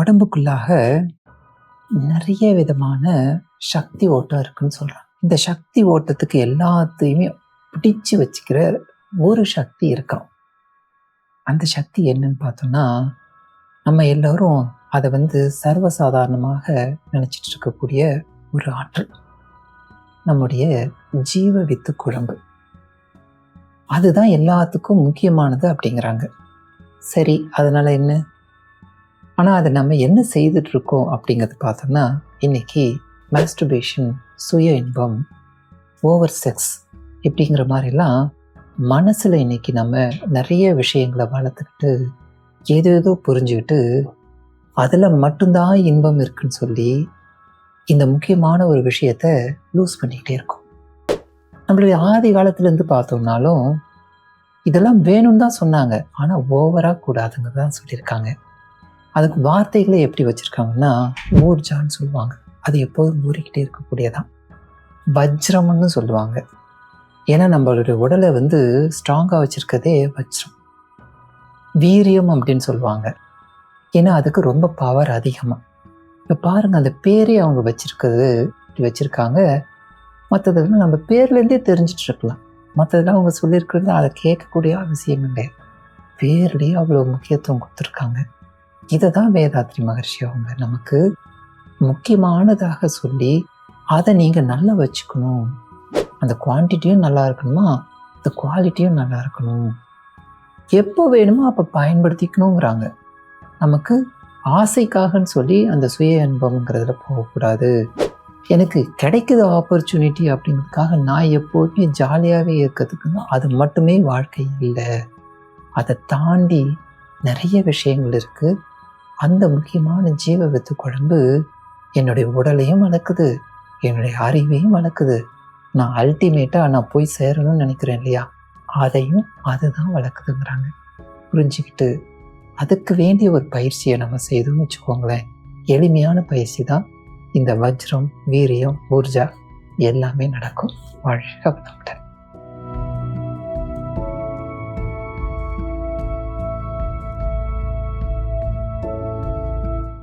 உடம்புக்குள்ளாக நிறைய விதமான சக்தி ஓட்டம் இருக்குன்னு சொல்கிறாங்க இந்த சக்தி ஓட்டத்துக்கு எல்லாத்தையுமே பிடிச்சு வச்சுக்கிற ஒரு சக்தி இருக்கான் அந்த சக்தி என்னன்னு பார்த்தோம்னா நம்ம எல்லோரும் அதை வந்து சர்வசாதாரணமாக நினச்சிட்டு இருக்கக்கூடிய ஒரு ஆற்றல். நம்முடைய ஜீவ வித்து குழம்பு. அதுதான் எல்லாத்துக்கும் முக்கியமானது அப்படிங்கிறாங்க. சரி அதனால் என்ன? ஆனால் அதை நம்ம என்ன செய்துட்ருக்கோம் அப்படிங்கிறது பார்த்தோம்னா இன்னைக்கு மாஸ்டர்பேஷன் சுய இன்பம் ஓவர் செக்ஸ் இப்படிங்கிற மாதிரிலாம் மனசில் இன்னைக்கு நம்ம நிறைய விஷயங்களை வளர்த்துக்கிட்டு ஏதோ ஏதோ புரிஞ்சுக்கிட்டு அதில் மட்டும்தான் இன்பம் இருக்குன்னு சொல்லி இந்த முக்கியமான ஒரு விஷயத்த லூஸ் பண்ணிக்கிட்டே இருக்கோம். நம்மளுடைய ஆதி காலத்துலேருந்து பார்த்தோம்னாலும் இதெல்லாம் வேணும்னு தான் சொன்னாங்க. ஆனால் ஓவராக கூடாதுங்க தான் சொல்லியிருக்காங்க. அதுக்கு வார்த்தைகளை எப்படி வச்சுருக்காங்கன்னா ஊர்ஜான்னு சொல்லுவாங்க. அது எப்போதும் ஊறிக்கிட்டே இருக்கக்கூடியதான். வஜ்ரம்னு சொல்லுவாங்க. ஏன்னா நம்மளுடைய உடலை வந்து ஸ்ட்ராங்காக வச்சுருக்கதே வஜ்ரம். வீரியம் அப்படின்னு சொல்லுவாங்க. ஏன்னா அதுக்கு ரொம்ப பவர் அதிகமாக இப்போ பாருங்கள் அந்த பேரே அவங்க வச்சுருக்கிறது இப்படி வச்சுருக்காங்க. மற்றதெல்லாம் நம்ம பேர்லேருந்தே தெரிஞ்சிட்ருக்கலாம் மற்றதெல்லாம் அவங்க சொல்லியிருக்கிறது அதை கேட்கக்கூடிய அவசியம் இல்லை. பேர்லேயே அவ்வளோ முக்கியத்துவம் கொடுத்துருக்காங்க. இதை தான் வேதாத்ரி மகர்ஷி அவங்க நமக்கு முக்கியமானதாக சொல்லி அதை நீங்கள் நல்லா வச்சுக்கணும். அந்த குவான்டிட்டியும் நல்லா இருக்கணுமா? அந்த குவாலிட்டியும் நல்லா இருக்கணும். எப்போ வேணுமோ அப்போ பயன்படுத்திக்கணுங்கிறாங்க நமக்கு ஆசைக்காகன்னு சொல்லி அந்த சுய அனுபவங்கிறதுல போகக்கூடாது. எனக்கு கிடைக்கிற ஆப்பர்ச்சுனிட்டி அப்படிங்கிறதுக்காக நான் எப்போதுமே ஜாலியாகவே இருக்கிறதுக்குன்னா அது மட்டுமே வாழ்க்கை இல்லை. அதை தாண்டி நிறைய விஷயங்கள் இருக்குது அந்த முக்கியமான ஜீவ வித்து குழம்பு என்னுடைய உடலையும் வளர்க்குது என்னுடைய அறிவையும் வளர்க்குது. நான் அல்டிமேட்டாக நான் போய் சேரணும்னு நினைக்கிறேன் இல்லையா? அதையும் அதுதான் வளர்க்குதுங்கிறாங்க. புரிஞ்சுக்கிட்டு அதுக்கு வேண்டிய ஒரு பயிற்சியை நம்ம செய்தோம்னு வச்சுக்கோங்களேன். எளிமையான பயிற்சி தான். இந்த வஜ்ரம் வீரியம் ஊர்ஜா எல்லாமே நடக்கும். வாழ்க வளமுடன்